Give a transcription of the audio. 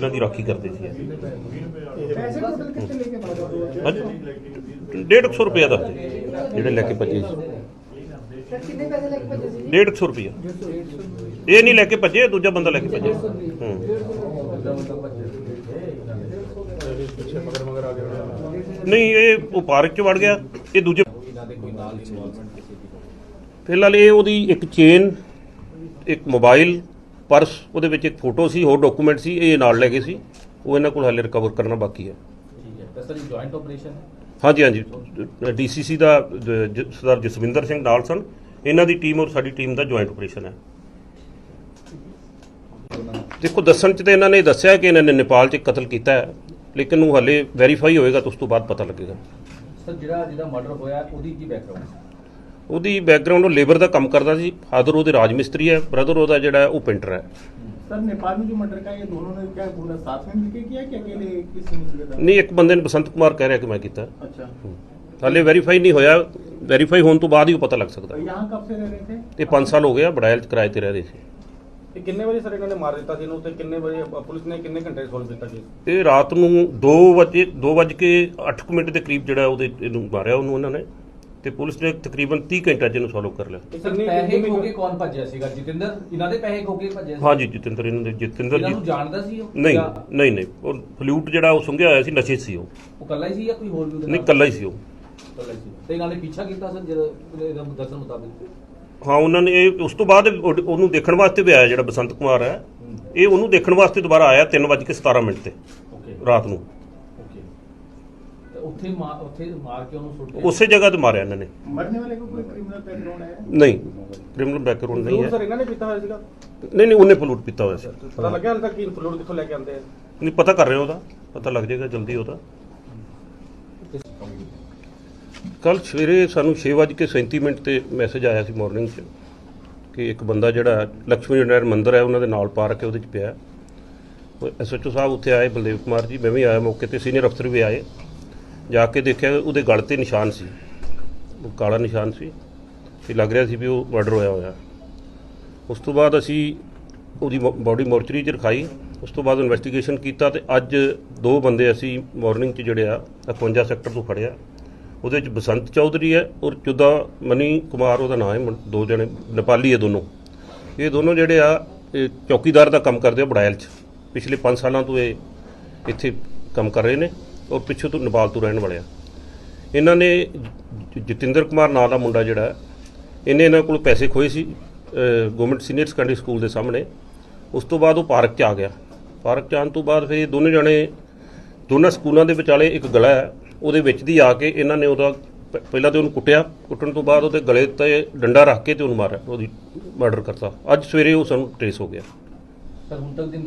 ਜਿਨ੍ਹਾਂ ਦੀ ਰਾਖੀ ਕਰਦੇ ਸੀ ਪੈਸੇ ਟੋਟਲ ਕਿੱਥੇ ਲੈ ਕੇ ਭਾਗਾ ਹਾਂਜੀ 150 ਰੁਪਏ ਦਾ ਜਿਹੜੇ ਲੈ ਕੇ ਭੱਜੇ ਸੀ। ਸਰ ਕਿੰਨੇ ਪੈਸੇ ਲੈ ਕੇ ਭੱਜੇ ਸੀ? 150 ਰੁਪਏ ਇਹ ਨਹੀਂ ਲੈ ਕੇ ਭੱਜੇ ਦੂਜਾ ਬੰਦਾ ਲੈ ਕੇ ਭੱਜਿਆ ਹੂੰ। ਨਹੀਂ ਇਹ ਉਹ ਪਾਰਕ ਚ ਵੜ ਗਿਆ। ਇਹ ਦੂਜੇ ਫਿਲਹਾਲ ਇਹ ਉਹਦੀ ਇੱਕ ਚੇਨ ਇੱਕ ਮੋਬਾਈਲ ਪਰਸ ਉਹਦੇ ਵਿੱਚ ਇੱਕ ਫੋਟੋ ਸੀ ਹੋਰ ਡਾਕੂਮੈਂਟ ਸੀ ਇਹ ਨਾਲ ਲੈ ਗਏ ਸੀ। ਉਹ ਇਹਨਾਂ ਕੋਲ ਹਾਲੇ ਰਿਕਵਰ ਕਰਨਾ ਬਾਕੀ ਹੈ। ਠੀਕ ਹੈ। ਤਾਂ ਸਰ ਇਹ ਜੁਆਇੰਟ ਆਪਰੇਸ਼ਨ ਹੈ? ਹਾਂਜੀ ਹਾਂਜੀ। ਡੀਸੀਸੀ ਦਾ ਜ- ਸਰਦਾਰ ਜਸਵਿੰਦਰ ਸਿੰਘ ਨਾਲ ਸਨ। ਇਹਨਾਂ ਦੀ ਟੀਮ ਔਰ ਸਾਡੀ ਟੀਮ ਦਾ ਜੁਆਇੰਟ ਆਪਰੇਸ਼ਨ ਹੈ। ਦੇਖੋ ਦੱਸਣ ਚ ਤੇ ਇਹਨਾਂ ਨੇ ਦੱਸਿਆ ਕਿ ਇਹਨਾਂ ਨੇ ਨੇਪਾਲ 'ਚ ਕਤਲ ਕੀਤਾ ਹੈ ਲੇਕਿਨ ਉਹ ਹਲੇ ਵੈਰੀਫਾਈ ਹੋਏਗਾ ਤਾਂ ਉਸ ਤੋਂ ਬਾਅਦ ਪਤਾ ਲੱਗੇਗਾ। ਸਰ ਜਿਹੜਾ ਜਿਹਦਾ ਮਰਡਰ ਹੋਇਆ ਉਹਦੀ ਕੀ ਬੈਕਗ੍ਰਾਉਂਡ ਹੈ? ਉਹਦੀ ਬੈਕਗ੍ਰਾਉਂਡ ਉਹ ਲੇਬਰ ਦਾ ਕੰਮ ਕਰਦਾ ਸੀ ਫਾਦਰ ਉਹਦੇ ਰਾਜ ਮਿਸਤਰੀ ਹੈ ਬ੍ਰਦਰ ਉਹਦਾ ਜਿਹੜਾ ਹੈ ਉਹ ਪੇਂਟਰ ਹੈ सर नेपाल में जो मर्डर का ये दोनों ने क्या पूरा साथ में मिलकर किया कि अकेले किसी ने किया था ਨਹੀਂ ਇੱਕ ਬੰਦੇ ਨੇ ਬਸੰਤ ਕੁਮਾਰ ਕਹਿ ਰਿਹਾ ਕਿ ਮੈਂ ਕੀਤਾ अच्छा ਹਾਲੇ ਵੈਰੀਫਾਈ ਨਹੀਂ ਹੋਇਆ ਵੈਰੀਫਾਈ ਹੋਣ ਤੋਂ ਬਾਅਦ ਹੀ ਉਹ ਪਤਾ ਲੱਗ ਸਕਦਾ तो यहाँ कब से रह रहे थे ਇਹ 5 ਸਾਲ ਹੋ ਗਿਆ ਬੜਾਇਲ 'ਚ ਕਿਰਾਏ ਤੇ ਰਹਿ ਰਹੇ ਸੀ ਇਹ ਕਿੰਨੇ ਵਜੇ ਸਰ ਇਹਨਾਂ ਨੇ ਮਾਰ ਦਿੱਤਾ ਸੀ ਇਹਨੂੰ ਤੇ ਕਿੰਨੇ ਵਜੇ ਅ, ਪੁਲਿਸ ਨੇ ਕਿੰਨੇ ਘੰਟੇ ਸੋਲਵ ਕੀਤਾ ਜੀ ਇਹ ਰਾਤ ਨੂੰ 2 ਵਜੇ 2 ਵਜੇ ਕੇ 8 ਮਿੰਟ ਦੇ ਕਰੀਬ ਜਿਹੜਾ ਉਹਦੇ ਇਹਨੂੰ ਮਾਰਿਆ ਉਹਨੂੰ ਉਹਨਾਂ ਨੇ ਤੇ ਪੁਲਿਸ ਨੇ ਤਕਰੀਬਨ 30 ਘੰਟੇ 'ਚ ਇਹਨੂੰ ਸੋਲਵ ਕਰ ਲਿਆ। ਸਰ ਪੈਸੇ ਖੋ ਕੇ ਕੌਣ ਭੱਜਿਆ ਸੀਗਾ? ਜਤਿੰਦਰ? ਇਹਨਾਂ ਦੇ ਪੈਸੇ ਖੋ ਕੇ ਭੱਜਿਆ ਸੀ? ਹਾਂਜੀ ਜਤਿੰਦਰ ਇਹਨਾਂ ਦੇ ਜਤਿੰਦਰ ਇਹਨਾਂ ਨੂੰ ਜੀ ਜਾਣਦਾ ਸੀ ਉਹ? ਨਹੀਂ ਜਾਂ ਨਹੀਂ ਨਹੀਂ। ਉਹ ਫਲੂਟ ਜਿਹੜਾ ਉਹ ਸੁੰਘਿਆ ਹੋਇਆ ਸੀ ਨਸ਼ੇ 'ਚ ਸੀ ਉਹ। ਉਹ ਕੱਲਾ ਹੀ ਸੀ ਜਾਂ ਕੋਈ ਹੋਰ ਵੀ ਉਹਦੇ ਨਹੀਂ ਨਾਲ? ਇਕੱਲਾ ਹੀ ਸੀ ਉਹ। ਇਕੱਲਾ ਹੀ ਸੀ। ਤੇ ਨਾਲੇ ਪਿੱਛਾ ਕੀਤਾ ਸਰ ਜਦੋਂ ਇਹਦਾ ਦੱਸਣ ਮੁਤਾਬਿਕ? ਹਾਂ ਉਹਨਾਂ ਨੇ ਇਹ ਉਸ ਤੋਂ ਬਾਅਦ ਉਹ- ਉਹਨੂੰ ਦੇਖਣ ਵਾਸਤੇ ਵੀ ਆਇਆ ਜਿਹੜਾ ਬਸੰਤ ਕੁਮਾਰ ਹੈ। ਇਹ ਉਹਨੂੰ ਦੇਖਣ ਵਾਸਤੇ ਦੁਬਾਰਾ ਆਇਆ 3:17 ਮਿੰਟ ਤੇ। ਓਕੇ। ਰਾਤ ਨੂੰ। ਉੱਥੇ ਮਾਰ ਉੱਥੇ ਮਾਰ ਕੇ ਉਹਨੂੰ ਸੁੱਟਿਆ ਉਸੇ ਜਗ੍ਹਾ ਤੇ ਮਾਰਿਆ ਇਹਨਾਂ ਨੇ। ਮਰਨੇ ਵਾਲੇ ਕੋ ਕੋਈ ਕ੍ਰਿਮੀਨਲ ਬੈਕਗ੍ਰਾਉਂਡ ਹੈ? ਨਹੀਂ ਕ੍ਰਿਮੀਨਲ ਬੈਕਗ੍ਰਾਉਂਡ ਨਹੀਂ ਹੈ। ਸਰ ਇਹਨਾਂ ਨੇ ਪੀਤਾ ਹੋਇਆ ਸੀਗਾ। ਨਹੀਂ ਨਹੀਂ ਉਹਨੇ ਫਲੂਟ ਪੀਤਾ ਹੋਇਆ ਸੀ। ਪਤਾ ਲੱਗਿਆ ਹਾਲੇ ਤੱਕ ਕੀ ਫਲੂਟ ਕਿੱਥੋਂ ਲੈ ਕੇ ਆਉਂਦੇ ਆ? ਨਹੀਂ ਪਤਾ ਕਰ ਰਹੇ ਉਹਦਾ। ਪਤਾ ਲੱਗ ਜਾਏਗਾ ਜਲਦੀ ਉਹਦਾ। ਕੱਲ ਸਵੇਰੇ ਸਾਨੂੰ 6:37 ਮਿੰਟ ਤੇ ਮੈਸੇਜ ਆਇਆ ਸੀ ਮਾਰਨਿੰਗ 'ਚ ਕਿ ਇੱਕ ਬੰਦਾ ਜਿਹੜਾ ਲక్ష్ਮੀ ਨਾਰਾਇਣ ਮੰਦਿਰ ਹੈ ਉਹਨਾਂ ਦੇ ਨਾਲ ਪਾਰਕ ਹੈ ਉਹਦੇ 'ਚ ਪਿਆ। ਐਸਐਚਓ ਸਾਹਿਬ ਉੱਥੇ ਆਏ ਬਲਦੇਵ ਕੁਮਾਰ ਜੀ ਮੈਂ ਵੀ ਆਇਆ ਮੌਕੇ ਤੇ ਸੀਨੀਅਰ ਅਫਸਰ ਵੀ ਆਏ। ਜਾ ਕੇ ਦੇਖਿਆ ਉਹਦੇ ਗਲ ਤੇ ਨਿਸ਼ਾਨ ਸੀ। ਉਹ ਕਾਲਾ ਨਿਸ਼ਾਨ ਸੀ ਤੇ ਲੱਗ ਰਿਹਾ ਸੀ ਵੀ ਉਹ ਮਰਡਰ ਹੋਇਆ ਹੋਇਆ। ਉਸ ਤੋਂ ਬਾਅਦ ਅਸੀਂ ਉਹਦੀ ਬਾਡੀ ਮੋਰਚਰੀ 'ਚ ਰਖਾਈ। ਉਸ ਤੋਂ ਬਾਅਦ ਇਨਵੈਸਟੀਗੇਸ਼ਨ ਕੀਤਾ ਤੇ ਅੱਜ ਦੋ ਬੰਦੇ ਅਸੀਂ ਮਾਰਨਿੰਗ 'ਚ ਜਿਹੜੇ ਆ 51 ਸੈਕਟਰ ਤੋਂ ਫੜਿਆ। ਉਹਦੇ 'ਚ ਬਸੰਤ ਚੌਧਰੀ ਹੈ ਔਰ ਚੁਦਾ ਮਨੀ ਕੁਮਾਰ, ਉਹਦਾ ਨਾਮ ਹੈ ਦੋ ਜਣੇ, ਨੇਪਾਲੀ ਹੈ ਦੋਨੋਂ। ਇਹ ਦੋਨੋਂ ਜਿਹੜੇ ਆ, ਇਹ ਚੌਕੀਦਾਰ ਦਾ ਕੰਮ ਕਰਦੇ ਆ ਬੜਾਇਲ 'ਚ। ਪਿਛਲੇ 5 ਸਾਲਾਂ ਤੋਂ ਇਹ ਇੱਥੇ ਕੰਮ ਕਰ ਰਹੇ ਨੇ। ਔਰ ਪਿੱਛੋਂ ਤੋਂ ਨੇਪਾਲ ਤੋਂ ਰਹਿਣ ਵਾਲੇ ਆ। ਇਹਨਾਂ ਨੇ ਜਤਿੰਦਰ ਕੁਮਾਰ ਨਾਂ ਦਾ ਮੁੰਡਾ ਜਿਹੜਾ, ਇਹਨੇ ਇਹਨਾਂ ਕੋਲ ਪੈਸੇ ਖੋਏ ਸੀ ਗਵਰਨਮੈਂਟ ਸੀਨੀਅਰ ਸੈਕੰਡਰੀ ਸਕੂਲ ਦੇ ਸਾਹਮਣੇ। ਉਸ ਤੋਂ ਬਾਅਦ ਉਹ ਪਾਰਕ 'ਚ ਆ ਗਿਆ। ਪਾਰਕ 'ਚ ਆਉਣ ਤੋਂ ਬਾਅਦ ਫਿਰ ਇਹ ਦੋਨੇ ਜਣੇ, ਦੋਨਾਂ ਸਕੂਲਾਂ ਦੇ ਵਿਚਾਲੇ ਇੱਕ ਗਲਾ ਹੈ, ਉਹਦੇ ਵਿੱਚ ਦੀ ਆ ਕੇ ਇਹਨਾਂ ਨੇ ਉਹਦਾ ਪਹਿਲਾਂ ਤੇ ਉਹਨੂੰ ਕੁੱਟਿਆ, ਕੁੱਟਣ ਤੋਂ ਬਾਅਦ ਉਹਦੇ ਗਲੇ ਤੇ ਡੰਡਾ ਰੱਖ ਕੇ ਤੇ ਉਹਨੂੰ ਮਾਰਿਆ, ਉਹਦੀ ਮਰਡਰ ਕਰਤਾ। ਅੱਜ ਸਵੇਰੇ ਉਹ ਸਾਨੂੰ ਟ੍ਰੇਸ ਹੋ ਗਿਆ। ਸਰ, ਹੁਣ ਤੱਕ ਦੀ